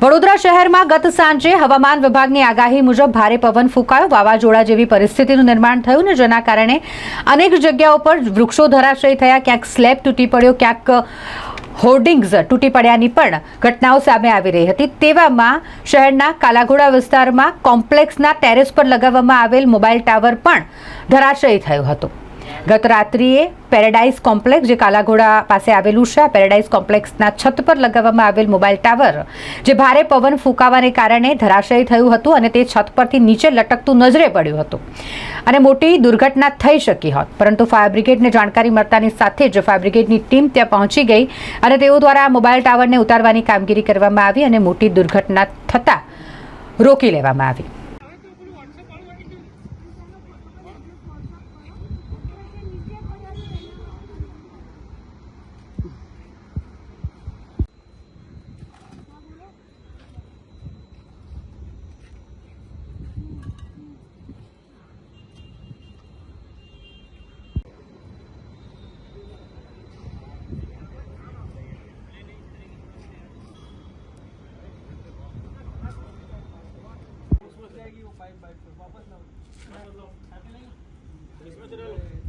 વડોદરા શહેરમાં ગત સાંજે હવામાન વિભાગની આગાહી મુજબ ભારે પવન ફૂંકાયો, વાવાઝોડા જેવી પરિસ્થિતિનું નિર્માણ થયું ને જેના કારણે અનેક જગ્યાઓ પર વૃક્ષો ધરાશયી થયા, ક્યાંક સ્લેબ તૂટી પડ્યો, ક્યાંક હોર્ડિંગ્સ તૂટી પડ્યાની પણ ઘટનાઓ સામે આવી રહી હતી. તેવામાં શહેરના કાલાઘોડા વિસ્તારમાં કોમ્પ્લેક્સના ટેરેસ પર લગાવવામાં આવેલ મોબાઈલ ટાવર પણ ધરાશયી થયો હતો. ગત રાત્રિએ પેરેડાઇઝ કોમ્પ્લેક્સ, જે કાલાઘોડા પાસે આવેલું છે, આ પેરેડાઇઝ કોમ્પ્લેક્સના છત પર લગાવવામાં આવેલ મોબાઈલ ટાવર, જે ભારે પવન ફૂંકાવાને કારણે ધરાશયી થયું હતું અને તે છત પરથી નીચે લટકતું નજરે પડ્યું હતું. અને મોટી દુર્ઘટના થઈ શકી હોત. પરંતુ ફાયર બ્રિગેડને જાણકારી મળતાની સાથે જ ફાયર બ્રિગેડની ટીમ ત્યાં પહોંચી ગઈ અને તેઓ દ્વારા મોબાઈલ ટાવરને ઉતારવાની કામગીરી કરવામાં આવી અને મોટી દુર્ઘટના થતાં રોકી લેવામાં આવી. yung 5x4. Papas na. Papas na. Akin lang yun. Yes, material.